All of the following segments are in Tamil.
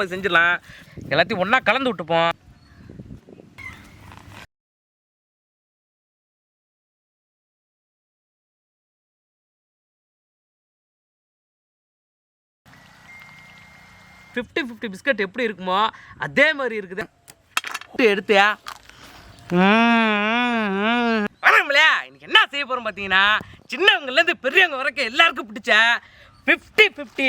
நம்ம செஞ்சிடலாம். எல்லாத்தையும் ஒன்றா கலந்து விட்டுப்போம். ஃபிஃப்டி ஃபிஃப்டி பிஸ்கட் எப்படி இருக்குமோ அதே மாதிரி இருக்குது. எடுத்தியா? வணக்கம்லையா? இன்னைக்கு என்ன செய்ய போகிறோம் பார்த்தீங்கன்னா சின்னவங்கலேருந்து பெரியவங்க வரைக்கும் எல்லாருக்கும் பிடிச்ச ஃபிஃப்டி ஃபிஃப்டி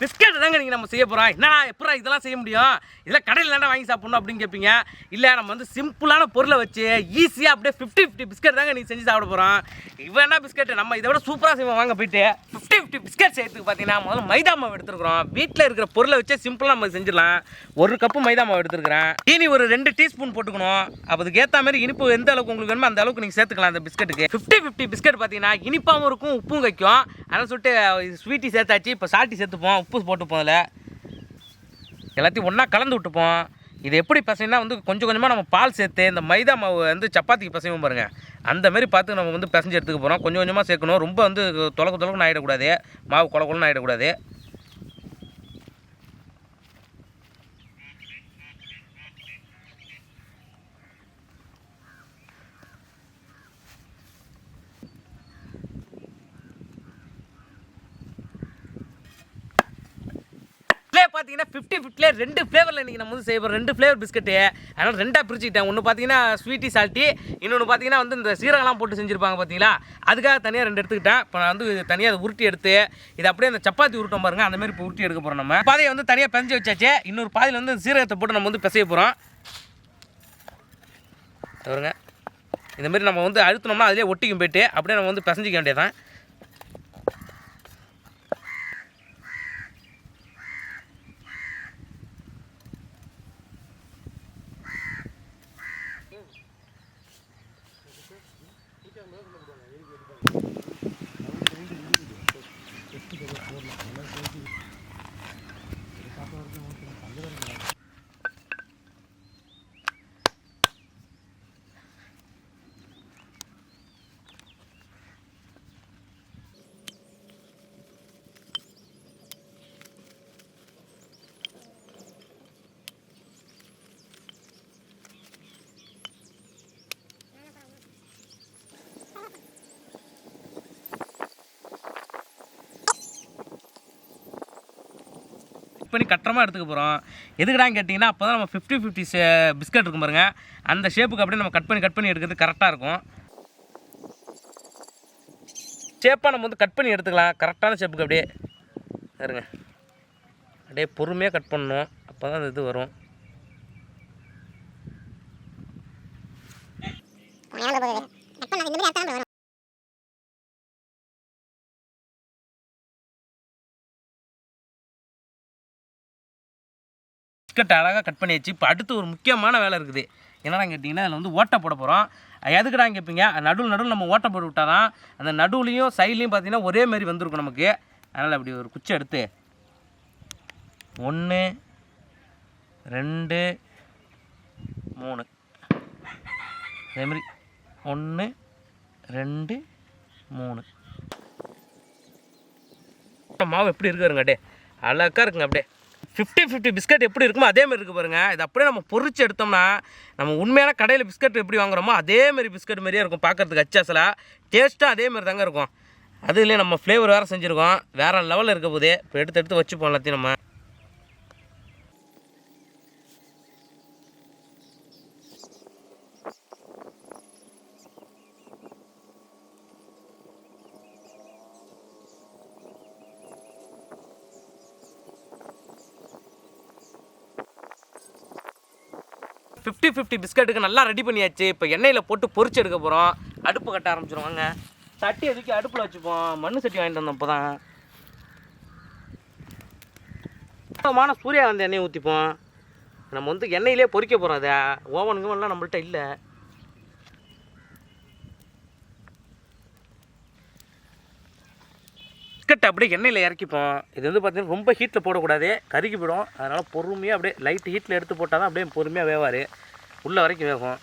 பிஸ்கட் தாங்க நீங்கள் நம்ம செய்ய போகிறோம் என்னடா எப்படா இதெல்லாம் செய்ய முடியும்? இதெல்லாம் கடையில் தானே வாங்கி சாப்பிடணும் அப்படின்னு கேட்பீங்க இல்லை நம்ம வந்து சிம்பிளான பொருளை வச்சு ஈஸியாக அப்படியே ஃபிஃப்டி ஃபிஃப்டி பிஸ்கட் தாங்க நீங்கள் செஞ்சு சாப்பிட போகிறோம் இவன் என்ன பிஸ்கட் நம்ம இதை விட சூப்பராக செய்வோம். வாங்க போயிட்டு. ஃபிஃப்டி ஃபிஃப்டி பிஸ்கட் செய்யறதுக்கு பார்த்தீங்கன்னா முதல்ல மைதா மாவு எடுத்துருக்குறோம். வீட்டில் இருக்கிற பொருளை வச்சே சிம்பிளாக நம்ம செஞ்சிடலாம். ஒரு கப்பு மைதா மாவு எடுத்துருக்கிறேன். இனி ஒரு ரெண்டு டீஸ்பூன் போட்டுக்கணும். அப்போ அதுக்கு ஏற்ற மாதிரி இனிப்பு எந்த அளவுக்கு உங்களுக்கு வேணுமோ அந்த அளவுக்கு நீங்கள் சேர்த்துக்கலாம் அந்த பிஸ்கட்டுக்கு. ஃபிஃப்டி ஃபிஃப்டி பிஸ்கட் பார்த்தீங்கன்னா இனிப்பாகவும் இருக்கும் உப்பும் வைக்கும். அதனால் சொல்லிட்டு ஸ்வீட்டி சேர்த்தாச்சு. இப்போ சால்ட்டி சேர்த்துப்போம். உப்பு போட்டுப்போம் அதில். எல்லாத்தையும் ஒன்றா கலந்து விட்டுப்போம். இது எப்படி பசைனா வந்து கொஞ்சம் கொஞ்சமாக நம்ம பால் சேர்த்து இந்த மைதா மாவு வந்து சப்பாத்திக்கு பசையும் பாருங்கள் அந்த மாதிரி பார்த்து நம்ம வந்து பிசைஞ்சு எடுத்துக்க போகிறோம் கொஞ்சம் கொஞ்சமாக சேர்க்கணும். ரொம்ப வந்து தொலக்கு தொலக்குன்னு ஆகிடக்கூடாது மாவு கொல கொலன்னு ஆகிடக்கூடாது பார்த்தீங்கன்னா ஃபிஃப்டி ஃபிஃப்டிலே ரெண்டு ஃப்ளேவரில் இன்றைக்கி நம்ம வந்து செய்ய போகிறோம் ரெண்டு ஃப்ளேவர் பிஸ்கட்டு அதனால் ரெண்டாக பிரிச்சுக்கிட்டேன். ஒன்று பார்த்தீங்கன்னா ஸ்வீட்டி சால்ட்டி இன்னொன்று பார்த்தீங்கன்னா வந்து இந்த சீரகம்லாம் போட்டு செஞ்சுருப்பாங்க பார்த்தீங்களா? அதுக்காக தனியாக ரெண்டு எடுத்துக்கிட்டேன். இப்போ நான் வந்து தனியாக அதை உருட்டி எடுத்து இது அப்படியே அந்த சப்பாத்தி உருட்டம் பாருங்கள் அந்த மாதிரி இப்போ உருட்டி எடுக்க போகிறோம் நம்ம. பாதையை வந்து தனியாக பெஞ்சு வச்சாச்சு. இன்னொரு பாதையில் வந்து சீரகத்தை போட்டு நம்ம வந்து பிசைய போகிறோம் பாருங்க. இந்தமாரி நம்ம வந்து அழுத்தினோம்னா அதிலே ஒட்டிக்கும் போயிட்டு அப்படியே நம்ம வந்து பிசைஞ்சிக்க வேண்டியதான் பண்ணி கட்டமாக எடுத்துக்க போகிறோம் எதுக்குடான்னு கேட்டிங்கன்னா அப்போ தான் நம்ம ஃபிஃப்டி ஃபிஃப்டி பிஸ்கட் இருக்கும் பாருங்க. அந்த ஷேப்புக்கு அப்படியே நம்ம கட் பண்ணி கட் பண்ணி எடுக்கிறது கரெக்டாக இருக்கும். ஷேப்பாக நம்ம வந்து கட் பண்ணி எடுத்துக்கலாம். கரெக்டான ஷேப்புக்கு அப்படியே. பாருங்க. அப்படியே பொறுமையாக கட் பண்ணணும். அப்போ தான் அந்த இது வரும். பிஸ்கட் அழகாக கட் பண்ணி வச்சு இப்போ அடுத்து ஒரு முக்கியமான வேலை இருக்குது. என்னடா கேட்டிங்கன்னா அதில் வந்து ஓட்டை போட போகிறோம் எதுக்குடா கேட்பீங்க நடுவில் நடுவில் நம்ம ஓட்டை போட்டு விட்டால் தான் அந்த நடுவுலையும் சைட்லேயும் பார்த்தீங்கன்னா ஒரே மாதிரி வந்திருக்கும் நமக்கு. அதனால் அப்படி ஒரு குச்சி எடுத்து ஒன்று ரெண்டு மூணு. அதேமாதிரி ஒன்று ரெண்டு மூணு. மாவு எப்படி இருக்காருங்க அப்படியே அழகாக இருக்குங்க அப்படியே. ஃபிஃப்டி ஃபிஃப்டி பிஸ்கட் எப்படி இருக்குமோ அதே மாதிரி இருக்கு பாருங்கள் இது அப்படியே நம்ம பொறிச்சு எடுத்தோம்னா நம்ம உண்மையான கடையில் பிஸ்கட் எப்படி வாங்குறோமோ அதே மாதிரி பிஸ்கட் மாதிரியே இருக்கும் பார்க்கறதுக்கு அச்சாசலாக டேஸ்ட்டும் அதே மாதிரி தாங்க இருக்கும். அதுலேயே நம்ம ஃப்ளேவர் வேறு செஞ்சுருக்கோம். வேறு லெவலில் இருக்க போதே இப்போ எடுத்து எடுத்து வச்சுப்போம் எல்லாத்தையும் நம்ம. ஃபிஃப்டி ஃபிஃப்டி பிஸ்கட்டுக்கு நல்லா ரெடி பண்ணியாச்சு. இப்போ எண்ணெயில் போட்டு பொறிச்சு எடுக்க போகிறோம் அடுப்பு கட்ட ஆரம்பிச்சிருவாங்க சட்டி எதுக்கு அடுப்பில் வச்சுப்போம். மண் சட்டி வாங்கிட்டு வந்தோம் இப்போ தான் சுத்தமான சூரியகாந்தி எண்ணெய் ஊற்றிப்போம் நம்ம வந்து எண்ணெயிலே பொறிக்க போகிறோம் அதை. ஓவனுங்கெல்லாம் நம்மள்ட்ட இல்லை. பிஸ்கட் அப்படியே எண்ணெயில் இறக்கிப்போம். இது வந்து பார்த்தீங்கன்னா ரொம்ப ஹீட்டில் போடக்கூடாது. கருகி போயிடும். அதனால் பொறுமையாக அப்படியே லைட் ஹீட்டில் எடுத்து போட்டால் தான் அப்படியே பொறுமையாக வேவார். உள்ளே வரைக்கும் வேகும்.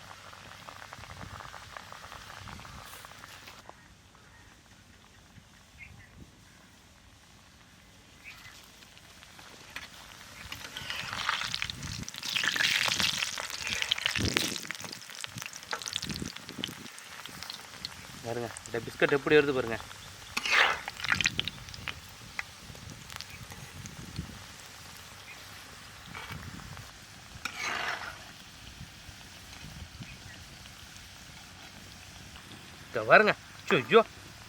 பாருங்கள் இந்த பிஸ்கட் எப்படி வருது பாருங்கள் பாருங்க. ஐயோ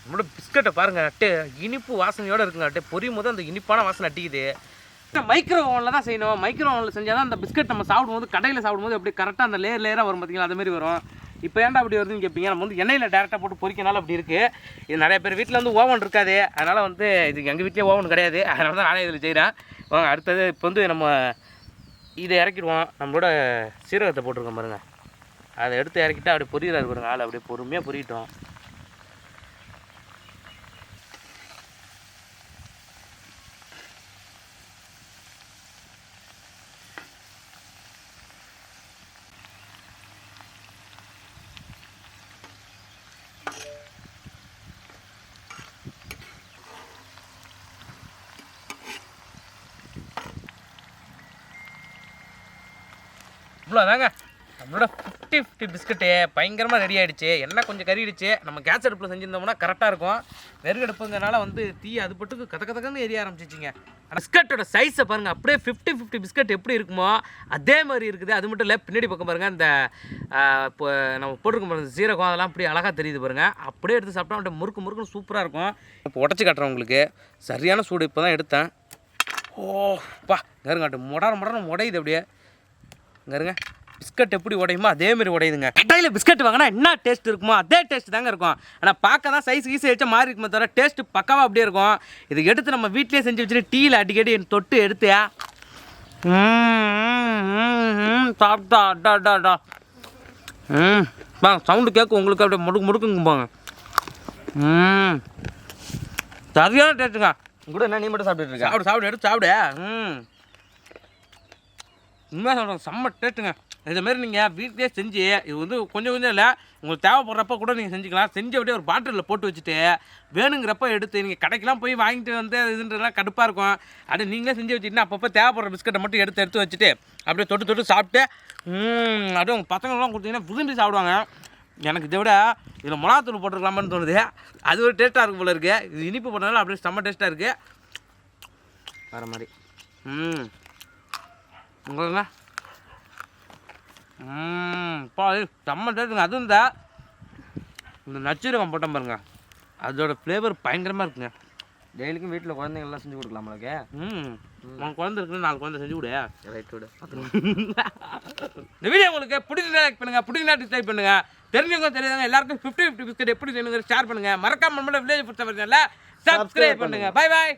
நம்மளோட பிஸ்கட்டை பாருங்க. அட்டே இனிப்பு வாசனையோட இருக்குங்க. அட்டே பொரியும் போது அந்த இனிப்பான வாசனை அட்டிக்குது மைக்ரோ ஓவனில் தான் செய்யணும். மைக்ரோ ஓவனில் செஞ்சால் தான் அந்த பிஸ்கட் நம்ம சாப்பிடும்போது கடையில் சாப்பிடும்போது அப்படியே கரெக்டாக அந்த லேயர் லேயராக வரும் பார்த்தீங்களா அது மாதிரி வரும். இப்போ ஏன்டா அப்படி வருதுன்னு கேட்பீங்க நம்ம வந்து எண்ணெயில் டேரெக்டாக போட்டு பொறிக்கனால அப்படி இருக்குது இது நிறைய பேர் வீட்டில் வந்து ஓவன் இருக்காது. அதனால் வந்து இது எங்கள் வீட்லேயே ஓவன் கிடையாது. அதனால தான் நானே இதில் செய்கிறேன் வாங்க அடுத்தது இப்போ வந்து நம்ம இதை இறக்கிடுவோம். நம்மளோட சீரகத்தை போட்டிருக்கோம் பாருங்கள் அதை எடுத்து இறக்கிட்டா அப்படியே பொரியிறாரு பாருங்கள் ஆள் அப்படியே பொறுமையாக பொறிக்கிட்டோம் அவ்வளோதாங்க நம்மளோட ஃபிஃப்டி ஃபிஃப்டி பிஸ்கட்டு பயங்கரமாக ரெடி ஆகிடுச்சு எண்ணெய் கொஞ்சம் கறிடுச்சு நம்ம கேஸ் அடுப்பில் செஞ்சிருந்தோம்னா கரெக்டாக இருக்கும். வெறுகு அடுப்புங்கிறனால வந்து தீ அது பட்டுக்கு கத கதக்கன்னு எரிய ஆரம்பிச்சிச்சிங்க. பிஸ்கட்டோட சைஸை பாருங்கள் அப்படியே ஃபிஃப்டி ஃபிஃப்டி பிஸ்கட் எப்படி இருக்குமோ அதே மாதிரி இருக்குது. அது மட்டும் இல்லை பின்னாடி பக்கம் பாருங்கள் இந்த இப்போ நம்ம போட்டிருக்கோம் பாருங்கள் சீரகம் அதெல்லாம் அப்படியே அழகாக தெரியுது பாருங்கள் அப்படியே எடுத்து சாப்பிட்டா அப்படியே முறுக்கு முறுக்குன்னு சூப்பராக இருக்கும். இப்போ உடச்சி காட்டுறேன் உங்களுக்கு. சரியான சூடு இப்போ தான் எடுத்தேன். ஓ பா கருங்காட்டு. முடார முடார உடையுது அப்படியே. இங்க இருங்க. பிஸ்கட் எப்படி உடையுமோ அதே மாதிரி உடையுதுங்க. கடையில் பிஸ்கட் வாங்கினா என்ன டேஸ்ட் இருக்குமோ அதே டேஸ்ட் தாங்க இருக்கும். ஆனால் பார்க்க தான் சைஸ் ஈஸி வச்சா மாறி இருக்குமே தவிர டேஸ்ட் பக்காவாக அப்படியே இருக்கும். இது எடுத்து நம்ம வீட்டிலேயே செஞ்சு வச்சுட்டு டீயில் அடிக்கடி தொட்டு எடுத்து சாப்பிட்டா அடா அடா அடா. ம் வாங்க சவுண்டு கேட்கும் உங்களுக்கு அப்படியே முடுக்கு முடுக்குங்க போங்க ம் சரியான டேஸ்ட்டுங்க கூட என்ன நீ மட்டும் சாப்பிட்டுட்டு இருக்க? சாப்பிடு சாப்பிடு எடுத்து சாப்பிடு. ம் உண்மையாக சொல்கிறேன் செம்ம டேஸ்ட்டுங்க இதுமாரி நீங்கள் வீட்டிலே செஞ்சு இது வந்து கொஞ்சம் கொஞ்சம் இல்லை உங்களுக்கு தேவைப்படுறப்ப கூட நீங்கள் செஞ்சுக்கலாம். செஞ்சு அப்படியே ஒரு பாட்டிலில் போட்டு வச்சுட்டு வேணுங்கிறப்ப எடுத்து நீங்கள் கடைக்கெல்லாம் போய் வாங்கிட்டு வந்து இதுன்றதுலாம் கடுப்பாக இருக்கும். அப்படியே நீங்களே செஞ்சு வச்சுக்கிட்டு அப்பப்போ தேவைப்படுற பிஸ்கட்டை மட்டும் எடுத்து எடுத்து வச்சுட்டு அப்படியே தொட்டு தொட்டு சாப்பிட்டு அப்படியே உங்கள் பசங்களாம் கொடுத்தீங்கன்னா விரும்பி சாப்பிடுவாங்க. எனக்கு இதை விட இதில் மிளகாத்தூள் போட்டுருக்கலாமான்னு தோணுது. அது ஒரு டேஸ்ட்டாக இருக்கும் போல இருக்குது இது இனிப்பு போட்டனால அப்படியே செம்ம டேஸ்ட்டாக இருக்குது வேறு மாதிரி. ம் உங்களுங்க பா செம்ம டேஸ்ட்டுங்க அதுவும் இந்த இந்த நச்சீரகம் போட்டோம் பாருங்க. அதோட ஃப்ளேவர் பயங்கரமாக இருக்குங்க. டெய்லிக்கும் வீட்டில் குழந்தைங்கள்லாம் செஞ்சு கொடுக்கலாம் உங்களுக்கு ம் உன் குழந்தை இருக்குன்னு நாலு குழந்தை செஞ்சு விடு ரைட் விடு. இந்த வீடியோ உங்களுக்கு பிடிச்சிருந்தா லைக் பண்ணுங்க. பிடிச்சிருந்தா டிஸ்லைக் பண்ணுங்க. தெரிஞ்சவங்க தெரியாதவங்க எல்லாருக்கும் ஃபிஃப்டி ஃபிஃப்டி பிஸ்கட் எப்படி செய்யணுங்க ஷேர் பண்ணுங்க. மறக்காம நம்மளோட வில்லேஜ் பிடிச்ச சப்ஸ்கிரைப் பண்ணுங்க. Bye bye